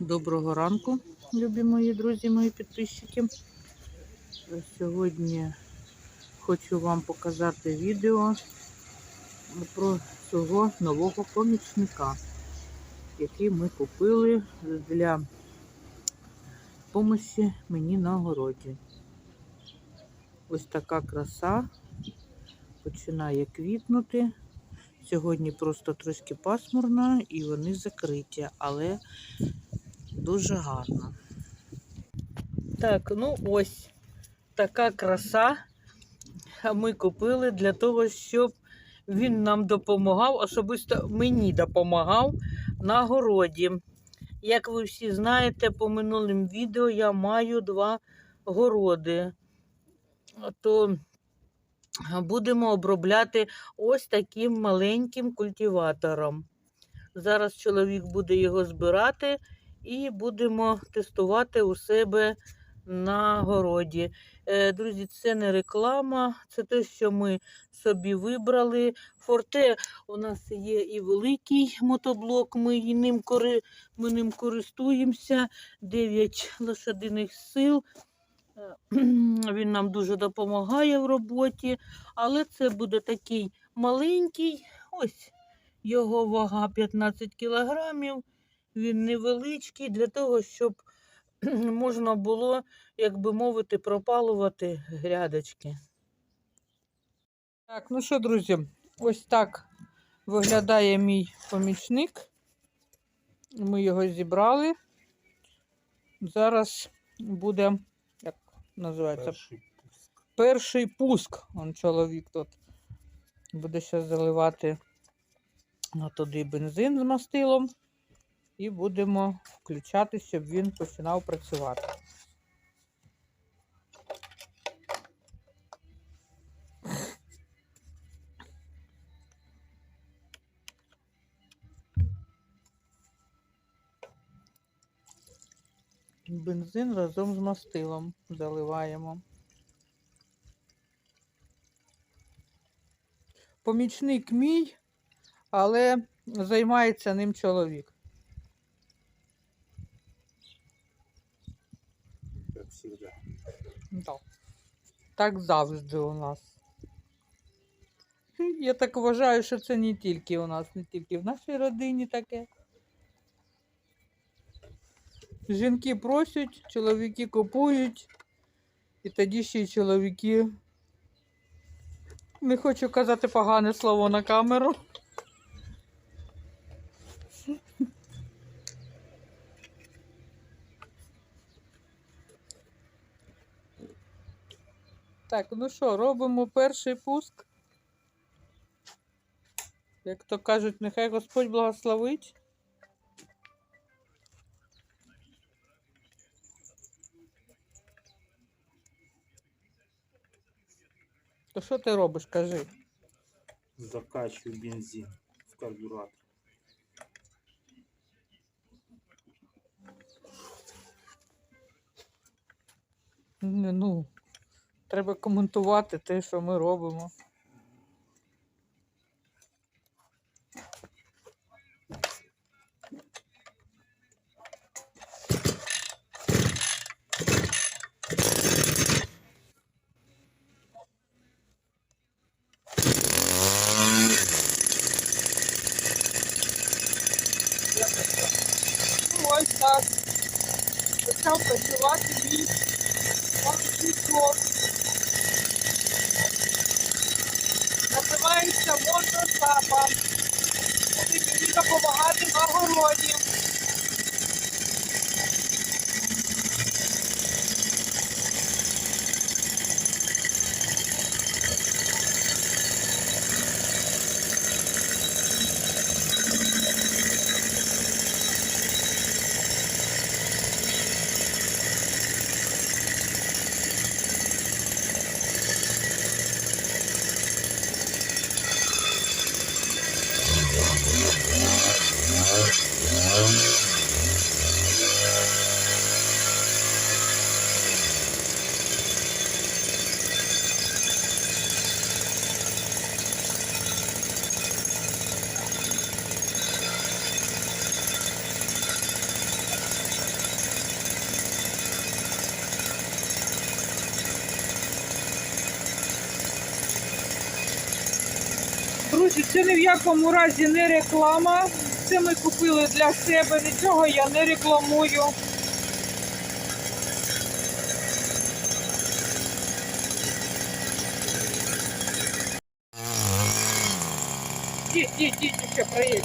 Доброго ранку, любі мої друзі, мої підписчики. Сьогодні хочу вам показати відео про свого нового помічника, який ми купили для допомоги мені на городі. Ось така краса починає квітнути. Сьогодні просто трошки пасмурно і вони закриті, але дуже гарно. Так, ну ось така краса. Ми купили для того, щоб він нам допомагав, особисто мені допомагав на городі. Як ви всі знаєте, по минулим відео я маю два городи. То будемо обробляти ось таким маленьким культиватором. Зараз чоловік буде його збирати і будемо тестувати у себе на городі. Е, Друзі, це не реклама, це те, що ми собі вибрали. Форте у нас є і великий мотоблок, ми ним, ми ним користуємося. 9 лошадиних сил. Е, Він нам дуже допомагає в роботі, але це буде такий маленький, ось його вага 15 кілограмів. Він невеличкий для того, щоб можна було, як би мовити, пропалувати грядочки. Так, ну що, друзі, ось так виглядає мій помічник. Ми його зібрали. Зараз буде, як називається, Перший пуск. перший пуск. Он чоловік тут буде зараз заливати на туди бензин з мастилом. І будемо включати, щоб він починав працювати. Бензин разом з мастилом заливаємо. Помічник мій, але займається ним чоловік. Как всегда. Да. Так завжди у нас. Я так вважаю, що це не тільки у нас, не тільки в нашій родині таке. Жінки просять, чоловіки купують, і тоді ще й чоловіки. Не хочу казати погане слово на камеру. Так, ну що, робимо перший пуск. Як то кажуть, нехай Господь благословить. То що ти робиш, кажи? Закачиваю бензин в карбюратор. Не, Ну, треба коментувати те, що ми робимо. Ось так. Почав працювати мій помічничок. Називається мотосапа. Буде мені допомагати на городі. Друзі, це ні в якому разі не реклама. Це ми купили для себе, нічого я не рекламую. Діть, діть, діть, ще проїдь.